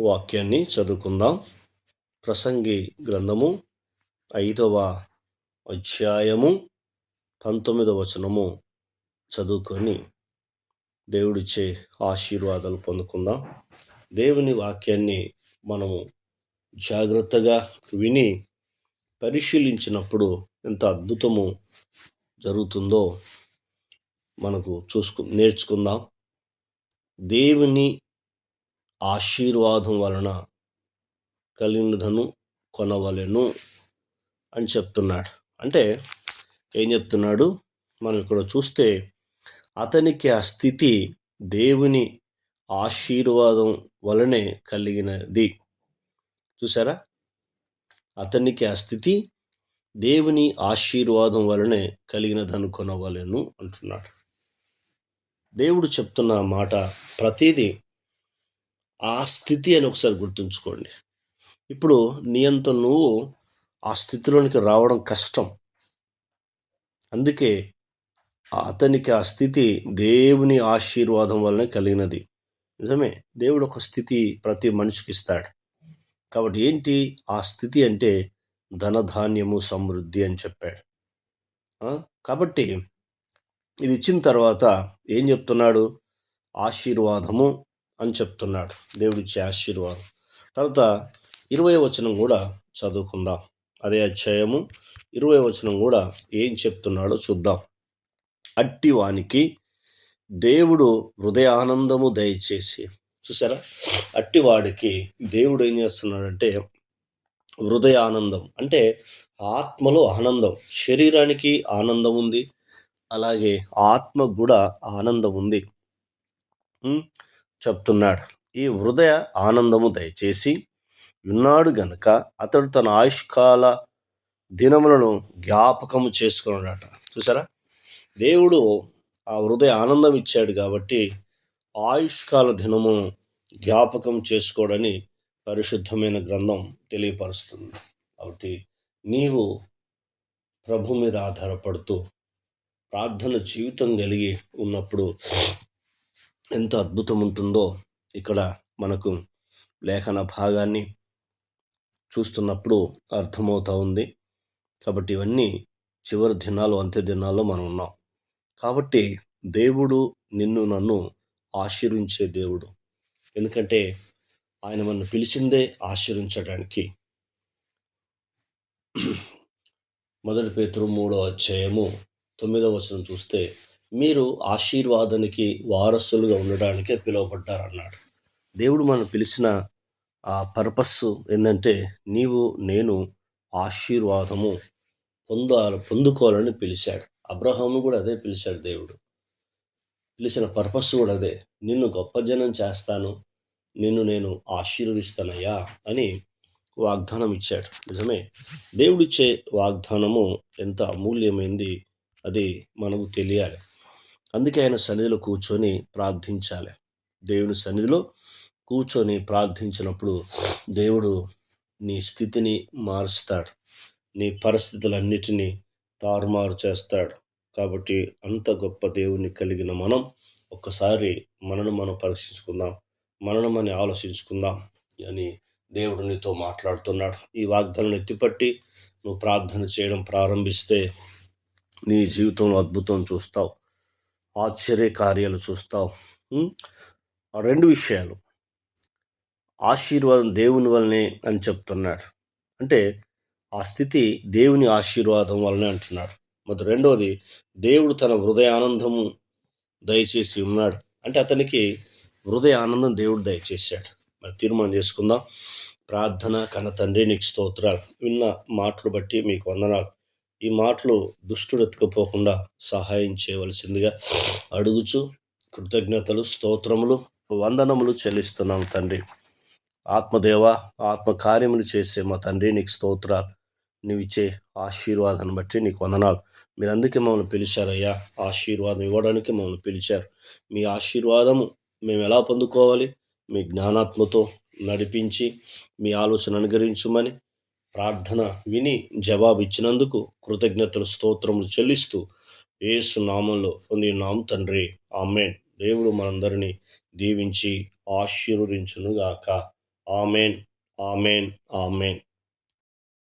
వాక్యాన్ని చదువుకుందాం. ప్రసంగి గ్రంథము ఐదవ అధ్యాయము పంతొమ్మిదవ వచనము చదువుకొని దేవుడిచ్చే ఆశీర్వాదాలు పొందుకుందాం. దేవుని వాక్యాన్ని మనము జాగ్రత్తగా విని పరిశీలించినప్పుడు ఎంత అద్భుతము జరుగుతుందో మనకు చూసుకు నేర్చుకుందాం. దేవుని ఆశీర్వాదం వలన కలిగినదను కొనవలెను అని చెప్తున్నాడు. అంటే ఏం చెప్తున్నాడు? మనం ఇక్కడ చూస్తే అతనికి ఆ స్థితి దేవుని ఆశీర్వాదం వలనే కలిగినది. చూసారా అతనికి ఆ స్థితి దేవుని ఆశీర్వాదం వలనే కలిగినది కొనవలెను అంటున్నాడు. దేవుడు చెప్తున్న మాట ప్రతిదీ ఆ స్థితి అని ఒకసారి గుర్తుంచుకోండి. ఇప్పుడు నీ అంత నువ్వు ఆ స్థితిలోనికి రావడం కష్టం. అందుకే అతనికి ఆ స్థితి దేవుని ఆశీర్వాదం వలన కలిగినది. నిజమే? దేవుడు ఒక స్థితి ప్రతి మనిషికి ఇస్తాడు. కాబట్టి ఏంటి? ఆ స్థితి అంటే ధనధాన్యము సమృద్ధి అని చెప్పాడు. కాబట్టి ఇది ఇచ్చిన తర్వాత ఏం చెప్తున్నాడు? ఆశీర్వాదము అని చెప్తున్నాడు. దేవుడిచ్చే ఆశీర్వాదం. తర్వాత ఇరవై వచనం కూడా చదువుకుందాం. అదే అధ్యాయము ఇరవై వచనం కూడా ఏం చెప్తున్నాడో చూద్దాం. అట్టి వానికి దేవుడు హృదయానందము దయచేసి. చూసారా? అట్టివాడికి దేవుడు ఏం చేస్తున్నాడంటే హృదయ ఆనందం అంటే ఆత్మలో ఆనందం. శరీరానికి ఆనందం ఉంది. అలాగే ఆత్మ కూడా ఆనందం ఉంది. చెప్తున్నాడు. ఈ హృదయ ఆనందము దయచేసి ఉన్నాడు గనుక అతడు తన ఆయుష్కాల దినములను జ్ఞాపకము చేసుకున్నాడట. చూసారా? దేవుడు ఆ హృదయ ఆనందం ఇచ్చాడు కాబట్టి ఆయుష్కాల దినమును జ్ఞాపకం చేసుకోవడని పరిశుద్ధమైన గ్రంథం తెలియపరుస్తుంది. కాబట్టి నీవు ప్రభు మీద ఆధారపడుతూ ప్రార్థన జీవితం కలిగి ఉన్నప్పుడు ఎంత అద్భుతం ఉంటుందో ఇక్కడ మనకు లేఖన భాగాన్ని చూస్తున్నప్పుడు అర్థమవుతూ ఉంది. కాబట్టి ఇవన్నీ చివరి దినాలు అంత్య దినాల్లో మనం ఉన్నాం. కాబట్టి దేవుడు నిన్ను నన్ను ఆశీర్వించే దేవుడు. ఎందుకంటే ఆయన మన పిలిచిందే ఆశీర్వించడానికి. మొదటి పేతురు మూడో అధ్యాయము తొమ్మిదవ వచనం చూస్తే మీరు ఆశీర్వాదానికి వారసులుగా ఉండడానికే పిలువబడ్డారన్నాడు. దేవుడు మనం పిలిచిన ఆ పర్పస్ ఏంటంటే నీవు నేను ఆశీర్వాదము పొందాలి పొందుకోవాలని పిలిచాడు. అబ్రహాము కూడా అదే పిలిచాడు దేవుడు. పిలిచిన పర్పస్ కూడా అదే. నిన్ను గొప్ప జనం చేస్తాను. నిన్ను నేను ఆశీర్వదిస్తానయ్యా అని వాగ్దానం ఇచ్చాడు. నిజమే. దేవుడిచ్చే వాగ్దానము ఎంత అమూల్యమైంది అది మనకు తెలియాలి. అందుకే ఆయన సన్నిధిలో కూర్చొని ప్రార్థించాలి. దేవుని సన్నిధిలో కూర్చొని ప్రార్థించినప్పుడు దేవుడు నీ స్థితిని మారుస్తాడు. నీ పరిస్థితులన్నిటినీ తారుమారు చేస్తాడు. కాబట్టి అంత గొప్ప దేవుని కలిగిన మనం ఒక్కసారి మనను మనం పరీక్షించుకుందాం. మనను మనం ఆలోచించుకుందాం అని దేవుడు నీతో మాట్లాడుతున్నాడు. ఈ వాగ్దానం ఎత్తిపట్టి నువ్వు ప్రార్థన చేయడం ప్రారంభిస్తే నీ జీవితంలో అద్భుతం చూస్తావు. ఆశ్చర్య కార్యాలు చూస్తావు రెండు విషయాలు. ఆశీర్వాదం దేవుని వల్లనే అని చెప్తున్నాడు. అంటే ఆ స్థితి దేవుని ఆశీర్వాదం వల్లనే అంటున్నాడు. మరి రెండవది దేవుడు తన హృదయ ఆనందము దయచేసి ఉన్నాడు. అంటే అతనికి హృదయ ఆనందం దేవుడు దయచేశాడు. మరి తీర్మానం చేసుకుందాం. ప్రార్థన కన తండ్రి నీకు స్తోత్రాలు. విన్న మాటలు బట్టి మీకు వందనాలు. ఈ మాటలు దుష్టుడు ఎత్తుకుపోకుండా సహాయం చేయవలసిందిగా అడుగుచు. కృతజ్ఞతలు స్తోత్రములు వందనములు చెల్లిస్తున్నాం తండ్రి. ఆత్మదేవ ఆత్మ కార్యములు చేసే మా తండ్రి నీకు స్తోత్రాలు నీవు ఇచ్చే ఆశీర్వాదాన్ని బట్టి నీకు వందనాలు. మీరు అందుకే మమ్మల్ని పిలిచారయ్యా ఆశీర్వాదం ఇవ్వడానికి మమ్మల్ని పిలిచారు. మీ ఆశీర్వాదము మేము ఎలా పొందుకోవాలి? మీ జ్ఞానాత్మతో నడిపించి మీ ఆలోచన అనుగరించమని ప్రార్థన విని జవాబు ఇచ్చినందుకు కృతజ్ఞతలు స్తోత్రములు చెల్లిస్తూ ఏసు నామంలో పొందినాం తండ్రి. ఆమెన్. దేవుడు మనందరినీ దీవించి ఆశీర్వదించునుగాక. ఆమెన్. ఆమెన్. ఆమెన్.